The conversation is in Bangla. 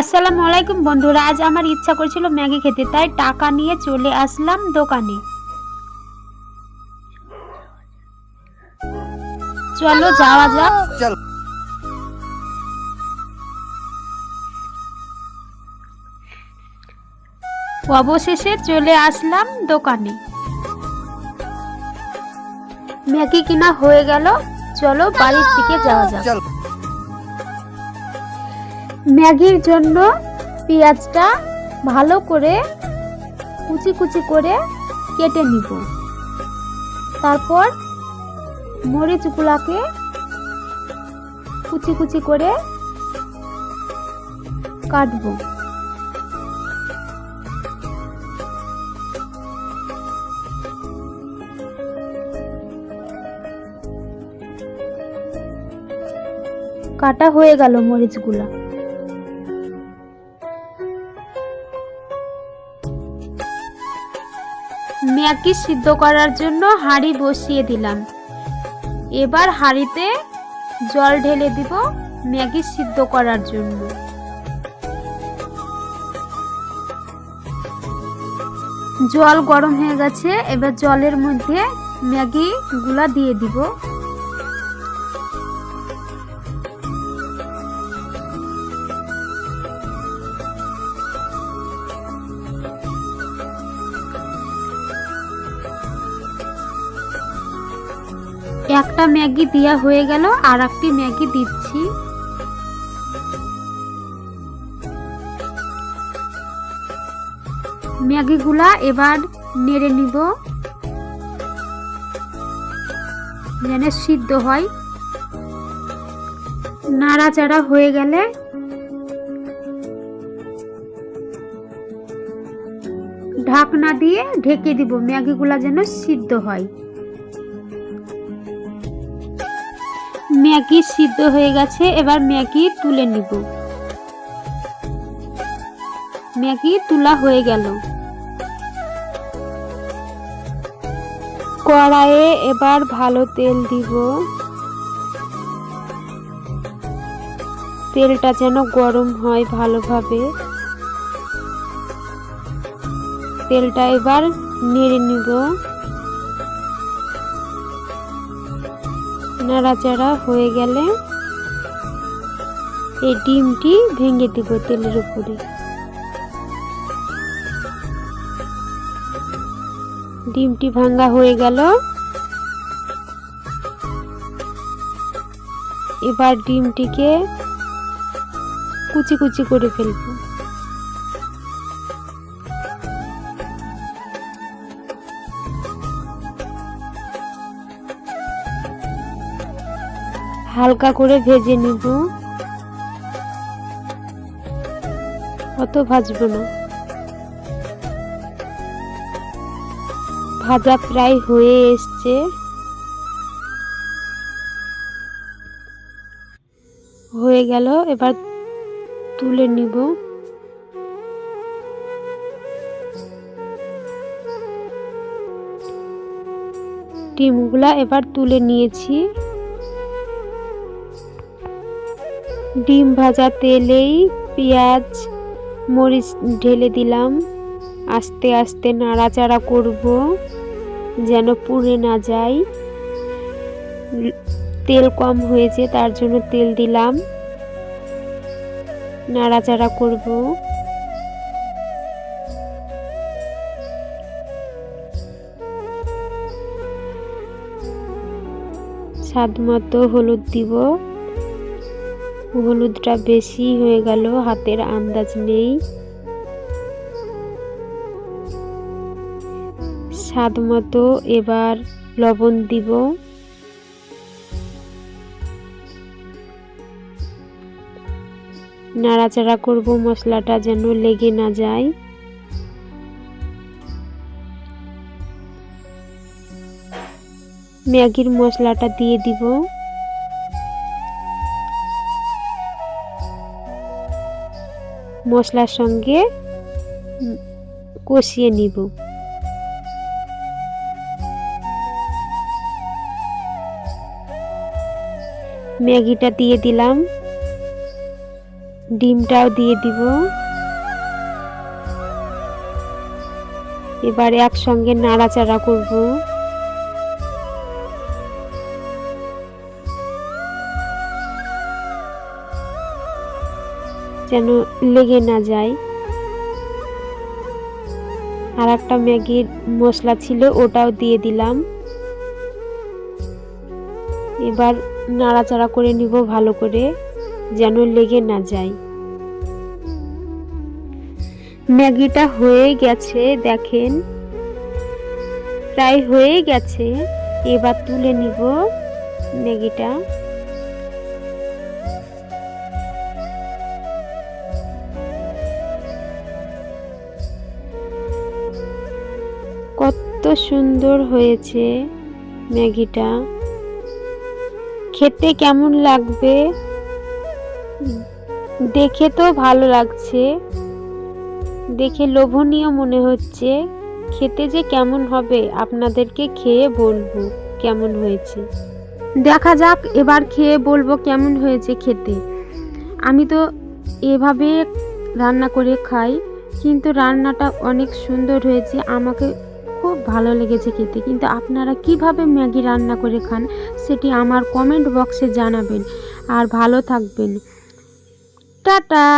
আসসালামু আলাইকুম বন্ধুরা আজ আমার ইচ্ছা করেছিল ম্যাগি খেতে তাই টাকা নিয়ে চলে আসলাম দোকানে। চলো যাওয়া যাক। চল। অবশেষে চলে আসলাম দোকানে। ম্যাগি কিনা হয়ে গেল চলো বাড়ির দিকে যাওয়া যাক। চল। ম্যাগির জন্য পেঁয়াজটা ভালো করে কুচি কুচি করে কেটে নিব। তারপর মরিচগুলাকে কুচি কুচি করে কাটবো। কাটা হয়ে গেল মরিচগুলা। ম্যাগি সিদ্ধ করার জন্য হাঁড়ি বসিয়ে দিলাম। এবার হাঁড়িতে জল ঢেলে দিব ম্যাগি সিদ্ধ করার জন্য। জল গরম হয়ে গেছে, এবার জলের মধ্যে ম্যাগিগুলা দিয়ে দিব। একটা ম্যাগি দেওয়া হয়ে গেল, আর একটি ম্যাগি দিচ্ছি। ম্যাগিগুলা এবার নেড়ে নিব। যেন সিদ্ধ হয়। নাড়াচাড়া হয়ে গেলে ঢাকনা দিয়ে ঢেকে দিব, ম্যাগিগুলা যেন সিদ্ধ হয়। ম্যাগি সিদ্ধ হয়ে গেছে, এবার ম্যাগি তুলে নিব। ম্যাগি তোলা হয়ে গেল। কড়াইয়ে এবার ভালো তেল দিব। তেলটা যেন গরম হয় ভালোভাবে। তেলটা এবার নেড়ে নিব। নাড়াচাড়া হয়ে গেলে এই ডিমটি ভেঙে দিব তেলের উপরে। ডিমটি ভাঙ্গা হয়ে গেল। এবার ডিমটিকে কুচি কুচি করে ফেলব। হালকা করে ভেজে নিব। অত ভাজবো না। ভাজা প্রায় হয়ে এসছে। হয়ে গেল, এবার তুলে নিব। ডিমগুলা এবার তুলে নিয়েছি। ডিম ভাজা তেলেই পেঁয়াজ, মরিচ ঢেলে দিলাম। আস্তে আস্তে নাড়াচাড়া করব যেন পুড়ে না যায়। তেল কম হয়েছে, তার জন্য তেল দিলাম। নাড়াচাড়া করব। স্বাদ মতো হলুদ দিব। হলুদটা বেশি হয়ে গেল, হাতের আন্দাজ নেই। স্বাদ মতো এবার লবণ দিব। নাড়াচাড়া করব, মশলাটা যেন লেগে না যায়। ম্যাগির মশলাটা দিয়ে দিব। মশলার সঙ্গে কষিয়ে নিব। ম্যাগিটা দিয়ে দিলাম। ডিমটাও দিয়ে দিব। এবার একসঙ্গে নাড়াচাড়া করব। যেন লেগে না যায়। আর একটা ম্যাগির মশলা ছিল, ওটাও দিয়ে দিলাম। এবার নাড়াচাড়া করে নিব ভালো করে, যেন লেগে না যায়। ম্যাগিটা হয়ে গেছে, দেখেন। প্রায় হয়ে গেছে, এবার তুলে নিব ম্যাগিটা। কত সুন্দর হয়েছে ম্যাগিটা। খেতে কেমন লাগবে? দেখে তো ভালো লাগছে। দেখে লোভনীয় মনে হচ্ছে। খেতে যে কেমন হবে আপনাদেরকে খেয়ে বলব কেমন হয়েছে। দেখা যাক, এবার খেয়ে বলব কেমন হয়েছে খেতে। আমি তো এভাবে রান্না করে খাই, কিন্তু রান্নাটা অনেক সুন্দর হয়েছে। আমাকে খুব ভালো লেগেছে খেতে। কিন্তু আপনারা কীভাবে ম্যাগি রান্না করে খান সেটি আমার কমেন্ট বক্সে জানাবেন। আর ভালো থাকবেন। টাটা!